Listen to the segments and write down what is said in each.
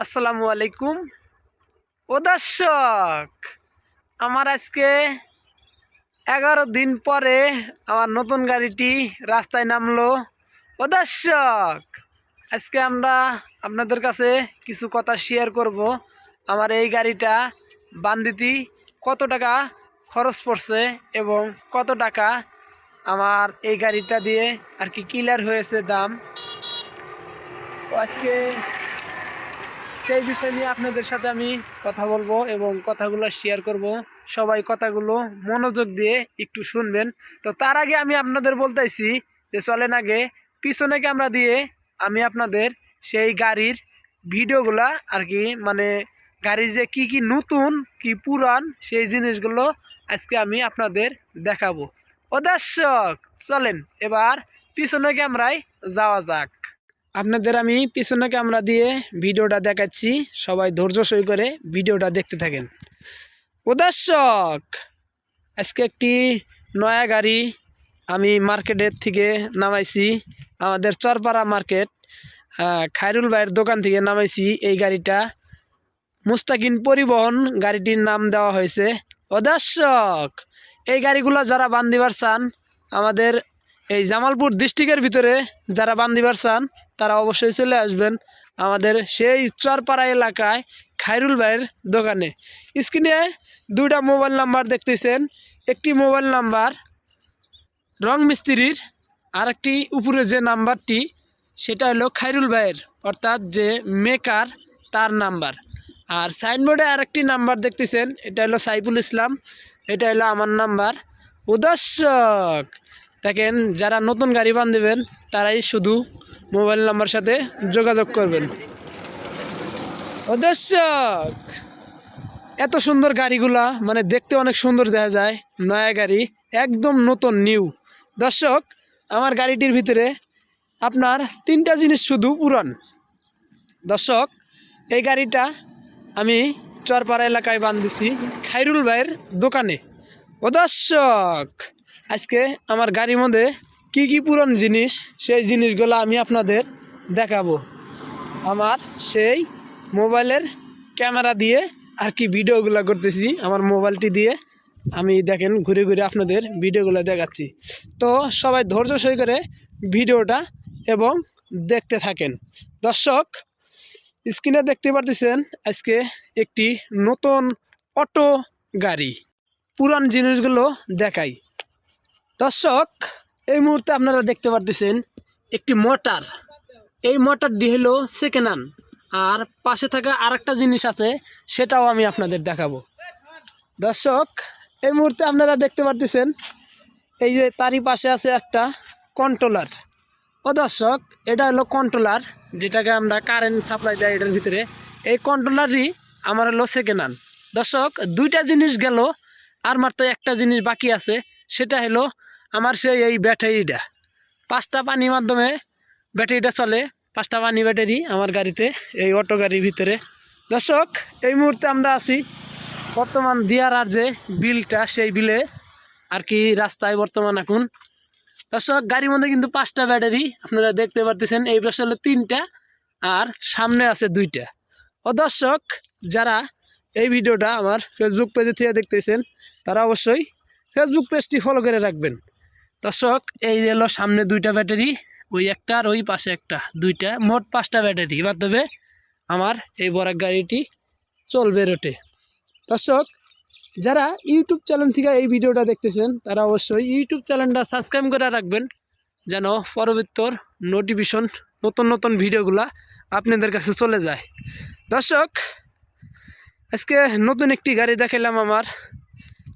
আসসালামু আলাইকুম। ও দর্শক, আমার আজকে এগারো দিন পরে আমার নতুন গাড়িটি রাস্তায় নামলো। ও দর্শক, আজকে আমরা আপনাদের কাছে কিছু কথা শেয়ার করব। আমার এই গাড়িটা বান্দিতি কত টাকা খরচ পড়ছে এবং কত টাকা আমার এই গাড়িটা দিয়ে আর কি ক্লিয়ার হয়েছে দাম। আজকে সেই বিষয় নিয়ে আপনাদের সাথে আমি কথা বলব এবং কথাগুলো শেয়ার করব। সবাই কথাগুলো মনোযোগ দিয়ে একটু শুনবেন। তো তার আগে আমি আপনাদের বলতেছি যে চলেন আগে, পিছনে ক্যামেরা দিয়ে আমি আপনাদের সেই গাড়ির ভিডিওগুলা আর কি মানে গাড়ি যে কি কি নতুন, কি পুরান, সেই জিনিসগুলো আজকে আমি আপনাদের দেখাবো। ও দর্শক, চলেন এবার পিছনে ক্যামেরায় যাওয়া যাক। আপনাদের আমি পিছনে ক্যামেরা দিয়ে ভিডিওটা দেখাচ্ছি। সবাই ধৈর্য সই করে ভিডিওটা দেখতে থাকেন। ও দর্শক আজকে একটি নয়া গাড়ি আমি মার্কেটের থেকে নামাইছি। আমাদের চরপাড়া মার্কেট খায়রুল ভাইয়ের দোকান থেকে নামাইছি এই গাড়িটা। মুস্তাকিন পরিবহন গাড়িটির নাম দেওয়া হয়েছে। ও দর্শক এই গাড়িগুলো যারা বান্দিবার চান, আমাদের এই জামালপুর ডিস্ট্রিক্টের ভিতরে যারা বান্দিবার চান তারা অবশ্যই চলে আসবেন আমাদের সেই চরপাড়া এলাকায় খায়রুল ভাইয়ের দোকানে। স্ক্রিনে দুইটা মোবাইল নাম্বার দেখতেছেন। একটি মোবাইল নাম্বার রং মিস্ত্রির আর একটি উপরে যে নাম্বারটি, সেটা হলো খায়রুল ভাইয়ের, অর্থাৎ যে মেকার তার নাম্বার। আর সাইনবোর্ডে আরেকটি নাম্বার দেখতেছেন, এটা হলো সাইফুল ইসলাম, এটা হলো আমার নাম্বার। উদর্শক দেখেন, যারা নতুন গাড়ি বান্ধবেন তারাই শুধু মোবাইল নাম্বার সাথে যোগাযোগ করবেন। উদর্শক এত সুন্দর গাড়িগুলা মানে দেখতে অনেক সুন্দর দেখা যায়, নয়া গাড়ি, একদম নতুন নিউ দর্শক, আমার গাড়িটির ভিতরে আপনার তিনটা জিনিস শুধু পুরান। দর্শক, এই গাড়িটা আমি চরপাড়া এলাকায় বান্ধিছি খাইরুল ভাইয়ের দোকানে। ও দর্শক, আজকে আমার গাড়ির মধ্যে কি কি পুরান জিনিস? সেই জিনিসগুলো আমি আপনাদের দেখাবো। আমার সেই মোবাইলের ক্যামেরা দিয়ে আর কি ভিডিওগুলো করতেছি, আমার মোবাইলটি দিয়ে। আমি দেখেন, ঘুরে ঘুরে আপনাদের ভিডিওগুলো দেখাচ্ছি। তো সবাই ধৈর্য সই করে ভিডিওটা এবং দেখতে থাকেন। দর্শক, স্ক্রিনে দেখতে পারতেছেন, আজকে একটি নতুন অটো গাড়ি। পুরান জিনিসগুলো দেখাই। দর্শক এই মুহূর্তে আপনারা দেখতে পারতেছেন একটি মোটর। এই মোটরটি হলো সেকেন্ড হ্যান্ড আর পাশে থাকা আরেকটা জিনিস আছে, সেটাও আমি আপনাদের দেখাবো। দর্শক, এই মুহূর্তে আপনারা দেখতে পারতেছেন, এই যে তারই পাশে আছে একটা কন্ট্রোলার ও দর্শক, এটা হলো কন্ট্রোলার যেটাকে আমরা কারেন্ট সাপ্লাই দেয় এটার ভিতরে। এই কন্ট্রোলারই আমার হলো সেকেন্ড হ্যান্ড দর্শক, দুইটা জিনিস গেল, আর মাত্র একটা জিনিস বাকি আছে, সেটা হলো আমার সেই এই ব্যাটারিটা। পাঁচটা পানির মাধ্যমে ব্যাটারিটা চলে, পাঁচটা পানি ব্যাটারি আমার গাড়িতে, এই অটো গাড়ির ভিতরে। দর্শক, এই মুহূর্তে আমরা আছি বর্তমান দিয়ার আর যে বিলটা, সেই বিলে আর কি রাস্তায় বর্তমান এখন। দর্শক, গাড়ির মধ্যে কিন্তু পাঁচটা ব্যাটারি, আপনারা দেখতে পারতেছেন, এই পাশে হলো তিনটা আর সামনে আছে দুইটা। ও দর্শক, যারা এই ভিডিওটা আমার ফেসবুক পেজে থেকে দেখতেছেন, তারা অবশ্যই ফেসবুক পেজটি ফলো করে রাখবেন। দর্শক, এই হলো সামনে দুইটা ব্যাটারি, ওই একটা আর ওই পাশে একটা, দুইটা, মোট পাঁচটা ব্যাটারি। মাধ্যমে আমার এই বরাক গাড়িটি চলবে রোটে। দর্শক, যারা ইউটিউব চ্যানেল থেকে এই ভিডিওটা দেখতেছেন, তারা অবশ্যই ইউটিউব চ্যানেলটা সাবস্ক্রাইব করে রাখবেন, যেন পরবর্তীর নোটিফিকেশন নতুন নতুন ভিডিওগুলা আপনাদের কাছে চলে যায়। দর্শক, আজকে নতুন একটি গাড়ি দেখাইলাম আমার।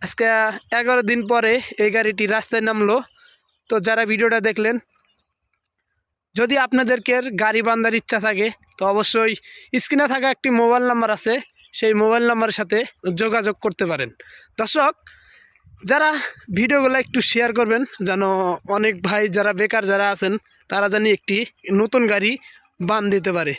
আজকে এগারো দিন পরে এই গাড়িটি রাস্তায় নামলো। তো যারা ভিডিওটা দেখলেন, যদি আপনাদেরকে গাড়ি বান্ধার ইচ্ছা থাকে, তো অবশ্যই স্ক্রিনে থাকা একটি মোবাইল নাম্বার আছে, সেই মোবাইল নাম্বারের সাথে যোগাযোগ করতে পারেন। দর্শক, যারা ভিডিওগুলো একটু শেয়ার করবেন, যেন অনেক ভাই যারা বেকার যারা আছেন, তারা জানি একটি নতুন গাড়ি বান দিতে পারে।